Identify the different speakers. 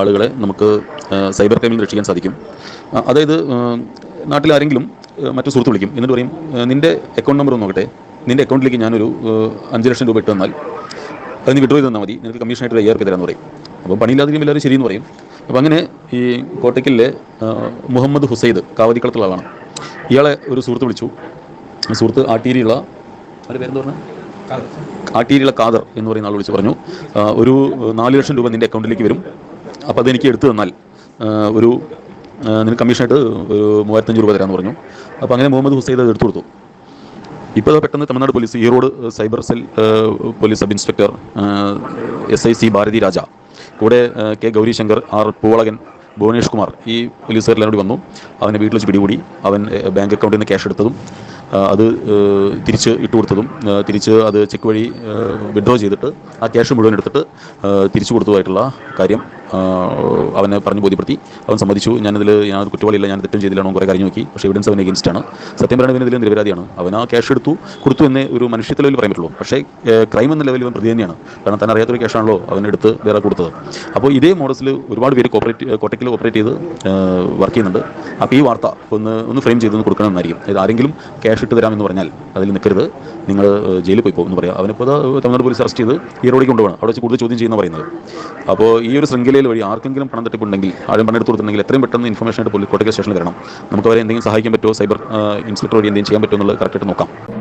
Speaker 1: ആളുകളെ നമുക്ക് സൈബർ ക്രൈമിൽ രക്ഷിക്കാൻ സാധിക്കും. അതായത് നാട്ടിലാരെങ്കിലും നാട്ടിൽ ആരെങ്കിലും മറ്റു സുഹൃത്ത് വിളിക്കും. എന്നിട്ട് പറയും നിന്റെ നിന്റെ അക്കൗണ്ട് നമ്പർ നോക്കട്ടെ. നിന്റെ അക്കൗണ്ടിലേക്ക് ഞാനൊരു അഞ്ച് ലക്ഷം രൂപ ഇട്ട് തന്നാൽ അത് നീ വിഡ്രോ ചെയ്ത് തന്നാൽ മതി. നിനക്ക് കമ്മീഷനായിട്ട് ഒരു അയ്യായിരം രൂപ തരാമെന്ന് പറയും. അപ്പോൾ പണിയില്ലാതെയും എല്ലാവരും ശരിയെന്ന് പറയും. അപ്പോൾ അങ്ങനെ ഈ കോട്ടയ്ക്കലിലെ മുഹമ്മദ് ഹുസൈദ് കാവതിക്കളത്തുള്ള ആളാണ്. ഇയാളെ ഒരു സുഹൃത്ത് വിളിച്ചു. സുഹൃത്ത് ആട്ടീരിയുള്ള അവരുടെ പേരെന്ത് പറഞ്ഞു? ആട്ടീരിയുള്ള കാദർ എന്ന് പറയുന്ന ആൾ വിളിച്ച് പറഞ്ഞു. ഒരു നാല് ലക്ഷം രൂപ നിന്റെ അക്കൗണ്ടിലേക്ക് വരും. അപ്പോൾ അതെനിക്ക് എടുത്തു തന്നാൽ ഒരു നിനക്ക് കമ്മീഷനായിട്ട് ഒരു മൂവായിരത്തഞ്ച് രൂപ തരാമെന്ന് പറഞ്ഞു. അപ്പോൾ അങ്ങനെ മുഹമ്മദ് ഹുസൈദ് അത് എടുത്തു കൊടുത്തു. ഇപ്പോൾ അത് പെട്ടെന്ന് Tamil Nadu police Erode cyber cell police sub inspector S I C Bharathi Raja കൂടെ കെ ഗൗരിശങ്കർ ആർ പൂവളകൻ ഭുവനേഷ് കുമാർ ഈ പോലീസുകാരെല്ലാം കൂടി വന്നു. അവനെ വീട്ടിൽ വെച്ച് പിടികൂടി. അവൻ ബാങ്ക് അക്കൗണ്ടിൽ നിന്ന് ക്യാഷ് എടുത്തതും അത് തിരിച്ച് ഇട്ട് കൊടുത്തതും തിരിച്ച് അത് ചെക്ക് വഴി വിഡ്രോ ചെയ്തിട്ട് ആ ക്യാഷ് മുഴുവൻ എടുത്തിട്ട് തിരിച്ചു കൊടുത്തതായിട്ടുള്ള കാര്യം. അവനെ പറഞ്ഞ് ബോധ്യപ്പെടുത്തി. അവൻ സമ്മതിച്ചു. ഞാനതിൽ ഞാൻ കുറ്റവാളിയില്ല. ഞാൻ തെറ്റും ചെയ്തില്ലാണോ കുറേ കാര്യം നോക്കി. പക്ഷേ എവിഡൻസ് അവൻ എഗൻസ്റ്റ് ആണ്. സത്യം പറയുന്നത് ഇതിൽ നിരപരാധിയാണ്. അവൻ ആ ക്യാഷ് എടുത്തു കൊടുത്തു എന്ന് ഒരു മനുഷ്യ ലെവലിൽ പറയാൻ പറ്റുള്ളൂ. പക്ഷേ ക്രൈം എന്ന ലെവലിൽ അവൻ പ്രതി തന്നെയാണ്. കാരണം താൻ അറിയാത്തൊരു ക്യാഷാണല്ലോ അവനെടുത്ത് വേറെ കൊടുത്തത്. അപ്പോൾ ഇതേ മോഡൽസിൽ ഒരുപാട് പേര് കോപ്പറേറ്റ് കോട്ടയ്ക്കിൽ ഓപ്പറേറ്റ് ചെയ്ത് വർക്ക് ചെയ്യുന്നുണ്ട്. അപ്പോൾ ഈ വാർത്ത ഒന്ന് ഒന്ന് ഫ്രെയിം ചെയ്തൊന്ന് കൊടുക്കണമെന്നായിരിക്കും അതായത് ആരെങ്കിലും ക്യാഷ് ഇട്ട് തരാമെന്ന് പറഞ്ഞാൽ അതിൽ നിൽക്കരുത്. നിങ്ങൾ ജയിലിൽ പോയി പോകും എന്ന് പറയാം. അവനിപ്പോൾ തമിഴ്നാട് പോലീസ് അറസ്റ്റ് ചെയ്ത് ഈ റോഡിലേക്ക് കൊണ്ടുപോകണം. അവിടെ വെച്ച് കൂടുതൽ ചോദ്യം ചെയ്യുന്ന പറയുന്നത്. അപ്പോൾ ഈ ഒരു ശൃംഖലയിൽ വഴി ആർക്കെങ്കിലും പണം തട്ടിപ്പുണ്ടെങ്കിൽ ആരും പണം എടുത്ത് കൊടുത്തിട്ടുണ്ടെങ്കിൽ എത്രയും പെട്ടെന്ന് ഇൻഫർമേഷൻ ആയിട്ട് പോലീസ് കോട്ടയ്ക്ക് സ്റ്റേഷനിൽ വരണം. നമുക്ക് അവരെ എന്തെങ്കിലും സഹായിക്കാൻ പറ്റുമോ? സൈബർ ഇൻസ്പെക്ടർ വഴി എന്തെങ്കിലും ചെയ്യാൻ പറ്റുമോ എന്നുള്ളത് കറക്റ്റായിട്ട് നോക്കാം.